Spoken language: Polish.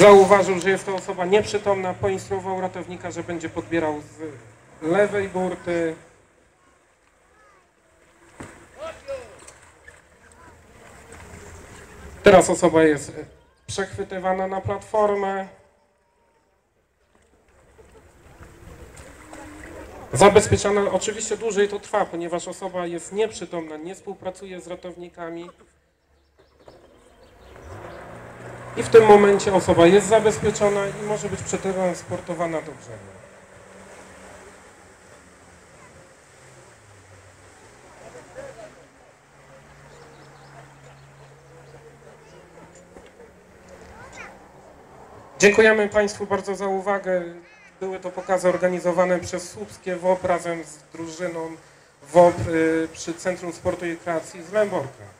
Zauważył, że jest to osoba nieprzytomna, poinstruował ratownika, że będzie podbierał z lewej burty. Teraz osoba jest przechwytywana na platformę. Zabezpieczana, oczywiście dłużej to trwa, ponieważ osoba jest nieprzytomna, nie współpracuje z ratownikami. I w tym momencie osoba jest zabezpieczona i może być przetransportowana do brzegu. Dziękujemy Państwu bardzo za uwagę. Były to pokazy organizowane przez Słupskie WOP razem z drużyną WOP y, przy Centrum Sportu i Rekreacji z Lęborka.